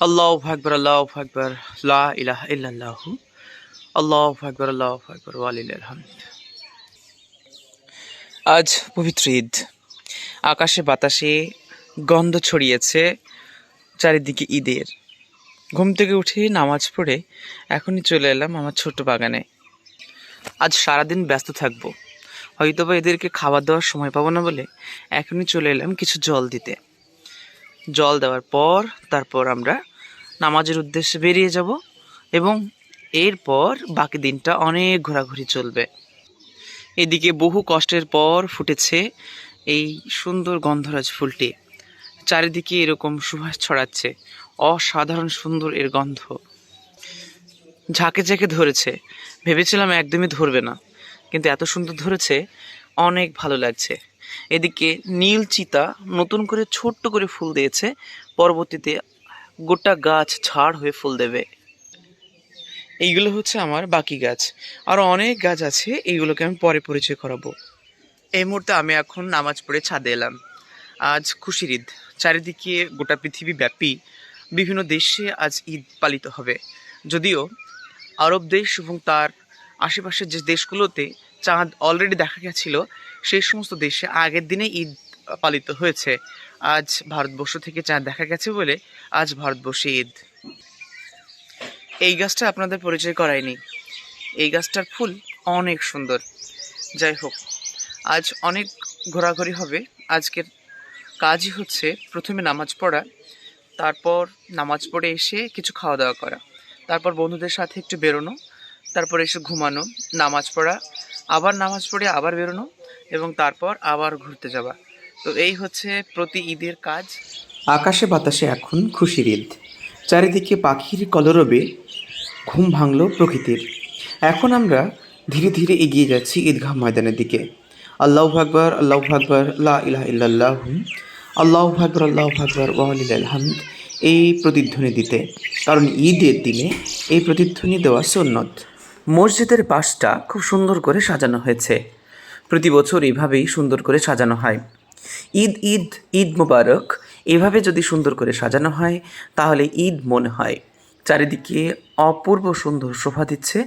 আল্লাহ লা আজ পবিত্র ঈদ। আকাশে বাতাসে গন্ধ ছড়িয়েছে চারিদিকে ঈদের। ঘুম থেকে উঠে নামাজ পড়ে এখনই চলে এলাম আমার ছোট বাগানে। আজ সারাদিন ব্যস্ত থাকব। হয়তোবা এদেরকে খাবার দেওয়ার সময় পাবো না বলে এখনই চলে এলাম কিছু জল দিতে। জল দেওয়ার পর তারপর আমরা নামাজের উদ্দেশ্যে বেরিয়ে যাব এবং এরপর বাকি দিনটা অনেক ঘোরাঘুরি চলবে। এদিকে বহু কষ্টের পর ফুটেছে এই সুন্দর গন্ধরাজ ফুলটি। চারিদিকে এরকম সুবাস ছড়াচ্ছে। অসাধারণ সুন্দর এর গন্ধ। ঝাঁকে ঝাঁকে ধরেছে। ভেবেছিলাম একদমই ধরবে না। কিন্তু এত সুন্দর ধরেছে, অনেক ভালো লাগছে। এদিকে নীল চিতা নতুন করে ছোট্ট করে ফুল দিয়েছে। পরবর্তীতে গোটা গাছ ঝাড় হয়ে ফুল দেবে। এইগুলো হচ্ছে আমার বাকি গাছ। আরও অনেক গাছ আছে, এইগুলোকে আমি পরে পরিচয় করাবো। এই মুহূর্তে আমি এখন নামাজ পড়ে ছাদে এলাম। আজ খুশির ঈদ। চারিদিকে গোটা পৃথিবী ব্যাপী। বিভিন্ন দেশে আজ ঈদ পালিত হবে। যদিও আরব দেশ এবং তার আশেপাশের যে দেশগুলোতে চাঁদ অলরেডি দেখা গেছিল, সেই সমস্ত দেশে আগের দিনে ঈদ পালিত হয়েছে। আজ ভারতবর্ষ থেকে চাঁদ দেখা গেছে বলে আজ ভারতবর্ষে ঈদ। এই গাছটা আপনাদের পরিচয় করায়নি। এই গাছটার ফুল অনেক সুন্দর। যাই হোক, আজ অনেক ঘোরাঘুরি হবে। আজকের কাজই হচ্ছে প্রথমে নামাজ পড়া, তারপর নামাজ পড়ে এসে কিছু খাওয়া দাওয়া করা। তারপর বন্ধুদের সাথে একটু বেরোনো, তারপর এসে ঘুমানো, নামাজ পড়া, আবার নামাজ পড়ে আবার বেরোনো এবং তারপর আবার ঘুরতে যাওয়া। তো এই হচ্ছে প্রতি ঈদের কাজ। আকাশে বাতাসে এখন খুশির ঈদ। চারিদিকে পাখির কলরবে ঘুম ভাঙল প্রকৃতির। এখন আমরা ধীরে ধীরে এগিয়ে যাচ্ছি ঈদগাহ ময়দানের দিকে। আল্লাহ আকবর আল্লাহ আকবর, লা ইলাহ ইল্লাল্লাহ, আল্লাহ আকবর আল্লাহ আকবর ওয়ালিল হামদ। এই প্রতিধ্বনি দিতে, কারণ ঈদের দিনে এই প্রতিধ্বনি দেওয়া সুন্নত। মসজিদের পাশটা খুব সুন্দর করে সাজানো হয়েছে। প্রতি বছর এভাবেই সুন্দর করে সাজানো হয়। ঈদ ঈদ ঈদ মুবারক, এভাবে যদি সুন্দর করে সাজানো হয়, তাহলে ঈদ মনে হয়। চারিদিকে অপূর্ব সুন্দর শোভা দিচ্ছে।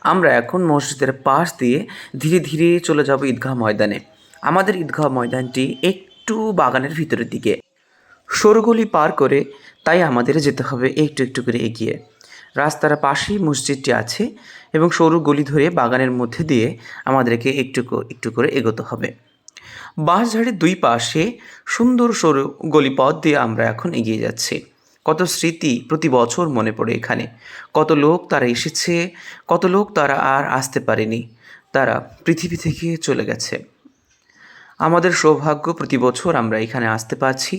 আমরা এখন মসজিদের পাশ দিয়ে ধীরে ধীরে চলে যাব ঈদগাহ ময়দানে। আমাদের ঈদগাহ ময়দানটি একটু বাগানের ভিতরের দিকে। সরুগলি পার করে তাই আমাদের যেতে হবে একটু একটু করে এগিয়ে। রাস্তার পাশেই মসজিদটি আছে এবং সরু গলি ধরে বাগানের মধ্যে দিয়ে আমাদেরকে একটু একটু করে এগোতে হবে। বাঁশঝাড়ের দুই পাশে সুন্দর সরু গলিপথ দিয়ে আমরা এখন এগিয়ে যাচ্ছি। কত স্মৃতি প্রতি বছর মনে পড়ে এখানে। কত লোক তারা এসেছে, কত লোক তারা আর আসতে পারেনি। তারা পৃথিবী থেকে চলে গেছে। আমাদের সৌভাগ্য প্রতি বছর আমরা এখানে আসতে পারছি।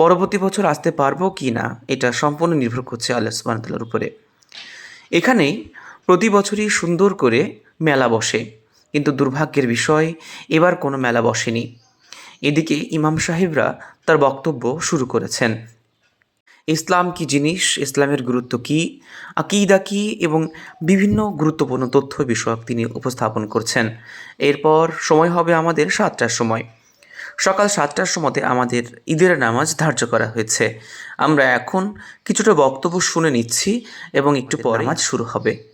পরবর্তী বছর আসতে পারব কি না, এটা সম্পূর্ণ নির্ভর করছে আল্লাহ সুবাহতাল্লার উপরে। এখানে প্রতি বছরই সুন্দর করে মেলা বসে, কিন্তু দুর্ভাগ্যের বিষয়, এবার কোনো মেলা বসেনি। এদিকে ইমাম সাহেবরা তার বক্তব্য শুরু করেছেন। ইসলাম কি জিনিস? ইসলামের গুরুত্ব কি? আকিদা কি? এবং বিভিন্ন গুরুত্বপূর্ণ তথ্য বিষয়ক তিনি উপস্থাপন করছেন। এরপর সময় হবে আমাদের সাতটার সময়। সকাল সাতটার সময়তে আমাদের ঈদের নামাজ ধার্য করা হয়েছে। আমরা এখন কিছুটা বক্তব্য শুনে নিচ্ছি এবং একটু পর নামাজ শুরু হবে।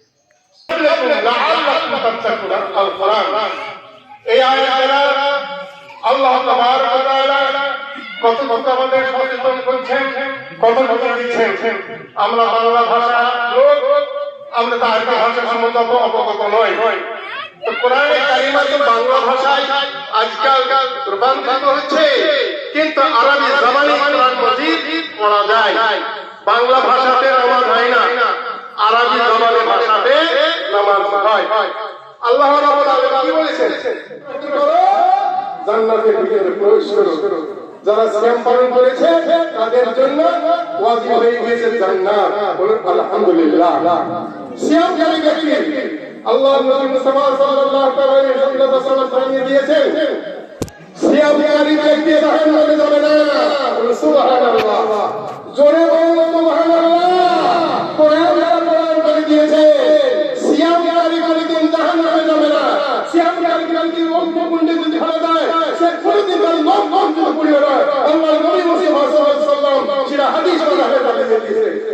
কত কত আমাদের সচেতন করছেন। দিচ্ছেন আমরা বাংলা ভাষা আমরা তো ভাষা অবগত বাংলা ভাষায় হচ্ছে। কিন্তু বাংলা ভাষাতে নামাজ হয় না। আরবি জামানি ভাষাতে নামাজ হয়। আল্লাহ বলেছেন? জান্নাতের ভিতরে প্রবেশ করো। যারা সিয়াম পালন করেছে তাদের জন্য ওয়াজিব হয়ে গিয়েছে জান্নাত। বলুন, আলহামদুলিল্লাহ। সিয়ামকারী ব্যক্তি আল্লাহ নবী মুস্তাফা সাল্লাল্লাহু আলাইহি ওয়াসাল্লাম জানিয়ে দিয়েছেন সিয়ামকারী ব্যক্তি জাহান্নামে যাবে না। সুবহানাল্লাহ।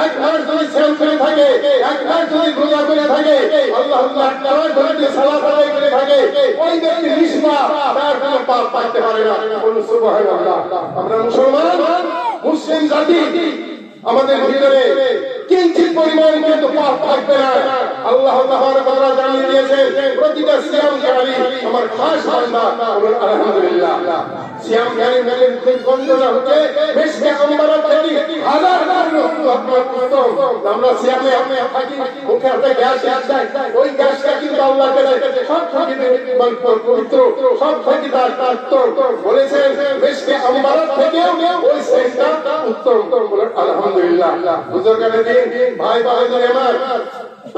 ব্যক্তি যদি সিয়াম করে থাকে এক মাস যদি রোজা করে থাকে আল্লাহ তার ধরে সালাত আদায় করে থাকে, ওই ব্যক্তি নিষ্পাপ তার কোনো পাপ পাইতে পারে না। বলুন সুবহানাল্লাহ। আমরা মুসলমান, মুসলিম জাতি, আমাদের ভিতরে কিঞ্চিত পরিমাণ কিন্তু পাপ থাকবে না। আল্লাহ তাআলা জানিয়ে দিয়েছে প্রতিটা সিয়ামকারী আমার খাস বান্দা। আলহামদুলিল্লাহ। সিয়ামকারী মেলের যে গন্ধটা হচ্ছে। হাজার গুণ আপনার উত্তম আমরা সিয়ামে থাকি, মুখে হাতে গ্যাস যায়। ওই গ্যাসটা কিন্তু আল্লাহ কাছে সব থেকে পবিত্র, সব থেকে তার উত্তম বলেছেন বেশকে আমরা থেকেও ওই সেন্টটা উত্তম বলে আলহামদুলিল্লাহ। বুজুর্গানের দিন ভাই বাবাদের আমার,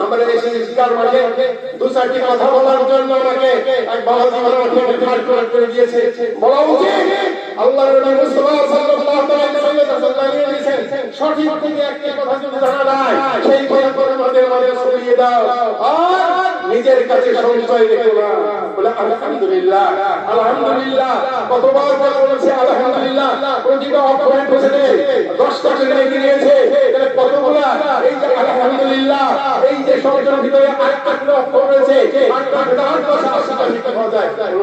আমরা এসে শিকার মাঠে দু চারটি কথা বলার জন্য আমাকে এক বাবা জীবন আমাকে করে করে দিয়েছে। বলা উচিত আল্লাহ নবী সাল্লাল্লাহু আলাইহি সঠিক কথা সেই মধ্যে দাও। আর নিজের কাছে সঞ্চয় রেখো না। বলে, আলহামদুলিল্লাহ আলহামদুলিল্লাহ, কতবার করে বলেছে আলহামদুলিল্লাহ? প্রতিটা অক্ষরের পেছনে দশটা করে নিয়ে নিয়েছে। তাহলে কতগুলা এই যে আলহামদুলিল্লাহ এই যে সঞ্চয়ের ভিতরে আটটা করে অক্ষর রয়েছে আটটা আটটা আট দশ আশিটা শিখতে পাওয়া যায় বলুন সুবহানাল্লাহ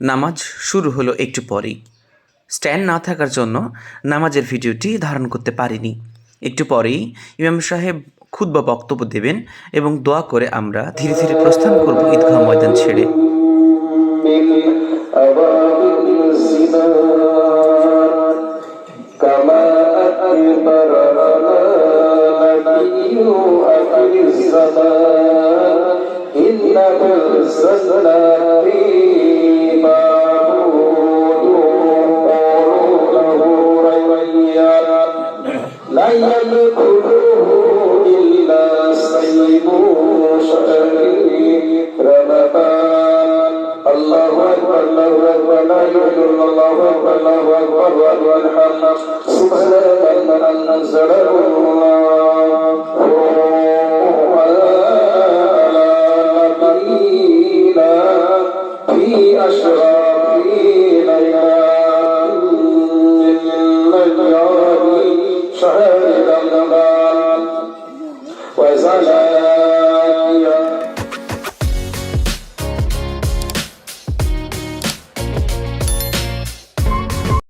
নামাজ শুরু হলো একটু পরেই। স্ট্যান্ড না থাকার জন্য নামাজের ভিডিওটি ধারণ করতে পারিনি। একটু পরেই ইমাম সাহেব খুদ্ বা বক্তব্য দেবেন এবং দোয়া করে আমরা ধীরে ধীরে প্রস্থান করব ঈদগাহ الله أكبر لا إله إلا الله أكبر الله أكبر والحمد سبحان من أنزله الله وعلى نبينا في أشراف